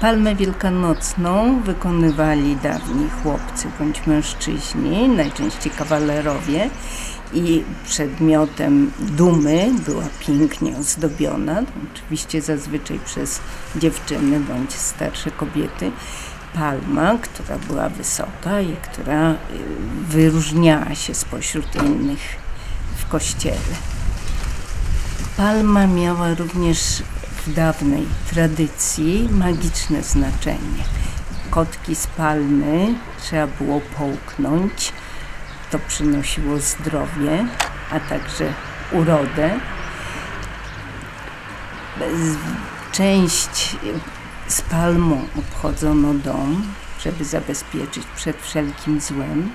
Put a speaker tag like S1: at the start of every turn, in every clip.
S1: Palmę wielkanocną wykonywali dawni chłopcy bądź mężczyźni, najczęściej kawalerowie i przedmiotem dumy była pięknie ozdobiona, oczywiście zazwyczaj przez dziewczyny bądź starsze kobiety, palma, która była wysoka i która y, wyróżniała się spośród innych w kościele. Palma miała również dawnej tradycji magiczne znaczenie. Kotki z palmy trzeba było połknąć, to przynosiło zdrowie, a także urodę. Część z palmą obchodzono dom, żeby zabezpieczyć przed wszelkim złem.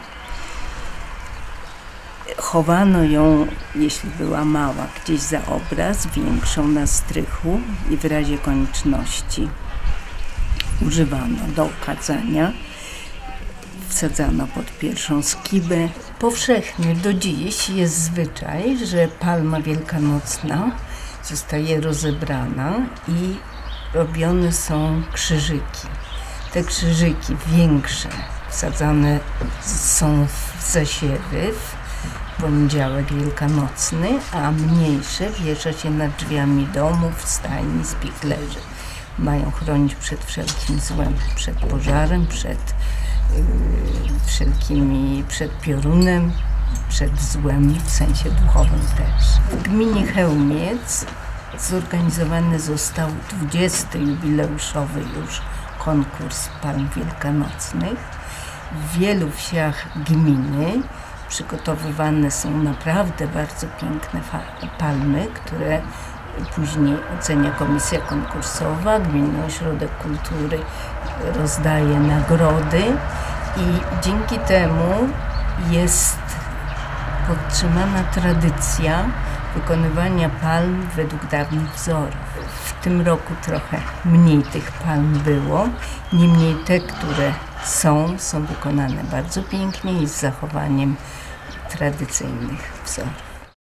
S1: Chowano ją, jeśli była mała, gdzieś za obraz, większą na strychu i w razie konieczności używano do okadzania. Wsadzano pod pierwszą skibę. Powszechny do dziś jest zwyczaj, że palma wielkanocna zostaje rozebrana i robione są krzyżyki. Te krzyżyki większe wsadzane są w zasiewy w poniedziałek wielkanocny, a mniejsze wiesza się nad drzwiami domów, stajni, spichlerzy. Mają chronić przed wszelkim złem, przed pożarem, przed yy, wszelkimi, przed piorunem, przed złem w sensie duchowym też. W gminie Chełmiec zorganizowany został 20. jubileuszowy już konkurs palm wielkanocnych. W wielu wsiach gminy przygotowywane są naprawdę bardzo piękne palmy, które później ocenia komisja konkursowa, Gminny Ośrodek Kultury rozdaje nagrody i dzięki temu jest podtrzymana tradycja wykonywania palm według dawnych wzorów. Tym roku trochę mniej tych palm było, niemniej te, które są, są wykonane bardzo pięknie i z zachowaniem tradycyjnych wzorów.